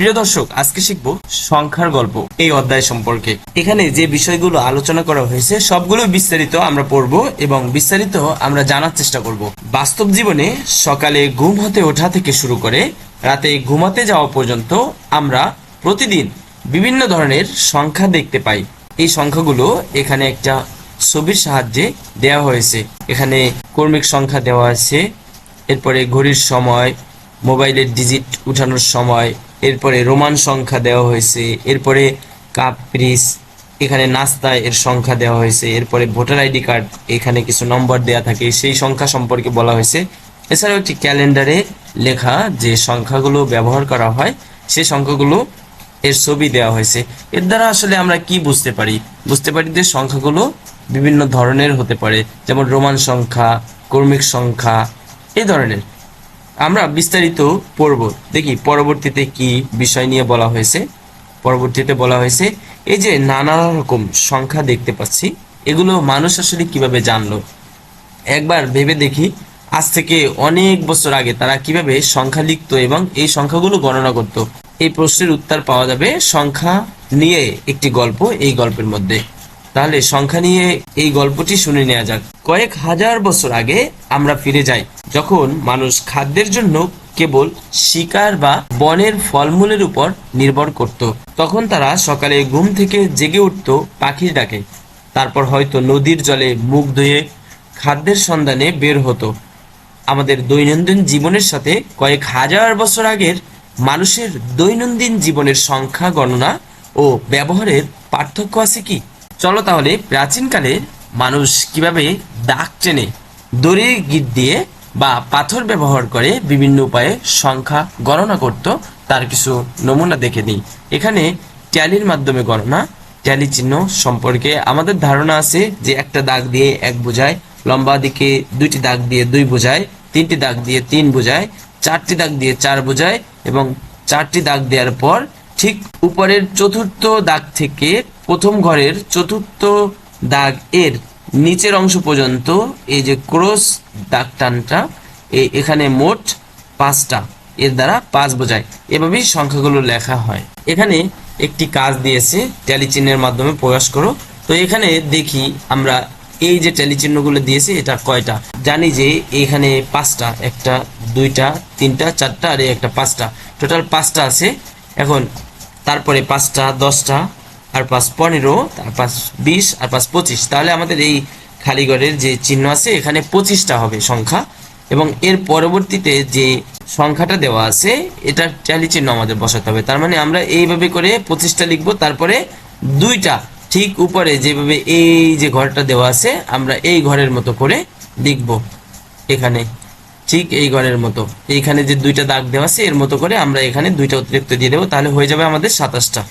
প্রিয় দর্শক, আজকে শিখব সংখ্যার গল্প এই অধ্যায় সম্পর্কে। এখানে যে বিষয়গুলো আলোচনা করা হয়েছে, সবগুলো বিস্তারিত আমরা পড়ব এবং বিস্তারিত আমরা জানার চেষ্টা করব। বাস্তব জীবনে সকালে ঘুম হতে ওঠা থেকে শুরু করে রাতে ঘুমাতে যাওয়া পর্যন্ত আমরা প্রতিদিন বিভিন্ন ধরনের সংখ্যা দেখতে পাই। এই সংখ্যাগুলো এখানে একটা ছবির সাহায্যে দেওয়া হয়েছে। এখানে কর্মিক সংখ্যা দেওয়া আছে, এরপরে ঘড়ির সময়, মোবাইলের ডিজিট উঠানোর সময় এরপরে রোমান সংখ্যা দেওয়া হয়েছে, এরপরে কাপ পিরিস এখানে নাস্তা এর সংখ্যা দেওয়া হয়েছে, এরপরে ভোটার আইডি কার্ড, এখানে কিছু নম্বর দেওয়া থাকে, সেই সংখ্যা সম্পর্কে বলা হয়েছে। এছাড়াও একটি ক্যালেন্ডারে লেখা যে সংখ্যাগুলো ব্যবহার করা হয় সেই সংখ্যাগুলো এর ছবি দেওয়া হয়েছে। এর দ্বারা আসলে আমরা কি বুঝতে পারি? বুঝতে পারি যে সংখ্যাগুলো বিভিন্ন ধরনের হতে পারে, যেমন রোমান সংখ্যা, কর্মিক সংখ্যা এই ধরনের। আমরা বিস্তারিত পড়ব। দেখি, পরবর্তীতে কি বিষয় নিয়ে বলা হয়েছে? পরবর্তীতে বলা হয়েছে, এই যে নানা রকম সংখ্যা দেখতে পাচ্ছি, এগুলো মানুষ আসলে কীভাবে জানলো? একবার ভেবে দেখি, আজ থেকে অনেক বছর আগে তারা কীভাবে সংখ্যা লিখত এবং এই সংখ্যাগুলো গণনা করত। এই প্রশ্নের উত্তর পাওয়া যাবে সংখ্যা নিয়ে একটি গল্প এই গল্পের মধ্যে। তাহলে সংখ্যা নিয়ে এই গল্পটি শুনে নেওয়া যাক। কয়েক হাজার বছর আগে আমরা ফিরে যাই, যখন মানুষ খাদ্যের জন্য কেবল শিকার বা বনের ফলমূলের উপর নির্ভর করত। তখন তারা সকালে ঘুম থেকে জেগে উঠত পাখির ডাকে। তারপর হয়তো নদীর জলে মুখ ধুয়ে খাদ্যের সন্ধানে বের হতো। আমাদের দৈনন্দিন জীবনের সাথে কয়েক হাজার বছর আগের মানুষের দৈনন্দিন জীবনের সংখ্যা, গণনা ও ব্যবহারের পার্থক্য আছে কি? চলো তাহলে প্রাচীনকালে মানুষ কীভাবে দাগ টেনে দড়ির গিট দিয়ে বা পাথর ব্যবহার করে বিভিন্ন উপায়ে সংখ্যা গণনা করত, তার কিছু নমুনা দেখে নিই। এখানে ট্যালির মাধ্যমে গণনা, ট্যালি চিহ্ন সম্পর্কে আমাদের ধারণা আছে যে একটা দাগ দিয়ে এক বোঝায়, লম্বা দিকে দুইটি দাগ দিয়ে দুই বোঝায়, তিনটি দাগ দিয়ে তিন বোঝায়, চারটি দাগ দিয়ে চার বোঝায় এবং চারটি দাগ দেওয়ার পর ঠিক উপরের চতুর্থ দাগ থেকে প্রথম ঘরের চতুর্থ দাগ এর নিচের অংশ পর্যন্ত এই যে ক্রস দাগ টানটা এখানে মোট পাঁচটা এর দ্বারা পাঁচ বোঝায়। এভাবেই সংখ্যাগুলো লেখা হয়। এখানে একটি কাজ দিয়েছে, ট্যালি চিহ্নের মাধ্যমে প্রকাশ করো। তো এখানে দেখি আমরা এই যে ট্যালি চিহ্নগুলো দিয়েছে, এটা কয়টা? জানি যে এখানে পাঁচটা, একটা, দুইটা, তিনটা, চারটা আর একটা পাঁচটা। টোটাল পাঁচটা আছে। এখন তারপরে পাঁচটা, দশটা আর পাঁচ পনেরো, আর পাঁচ বিশ, আর পাঁচ পঁচিশ। তাহলে আমাদের এই খালিগড়ের যে চিহ্ন আছে, এখানে পঁচিশটা হবে সংখ্যা। এবং এর পরবর্তীতে যে সংখ্যাটা দেওয়া আছে, এটা ট্যালি চিহ্ন আমাদের বসাতে হবে। তার মানে আমরা এইভাবে করে পঁচিশটা লিখব, তারপরে দুইটা ঠিক উপরে যেভাবে এই যে ঘরটা দেওয়া আছে, আমরা এই ঘরের মতো করে লিখব এখানে। ঠিক এই ঘরের মতো। এইখানে যে দুইটা দাগ দেওয়া আছে, এর মতো করে আমরা এখানে দুইটা অতিরিক্ত দিয়ে দেবো, তাহলে হয়ে যাবে আমাদের সাতাশটা।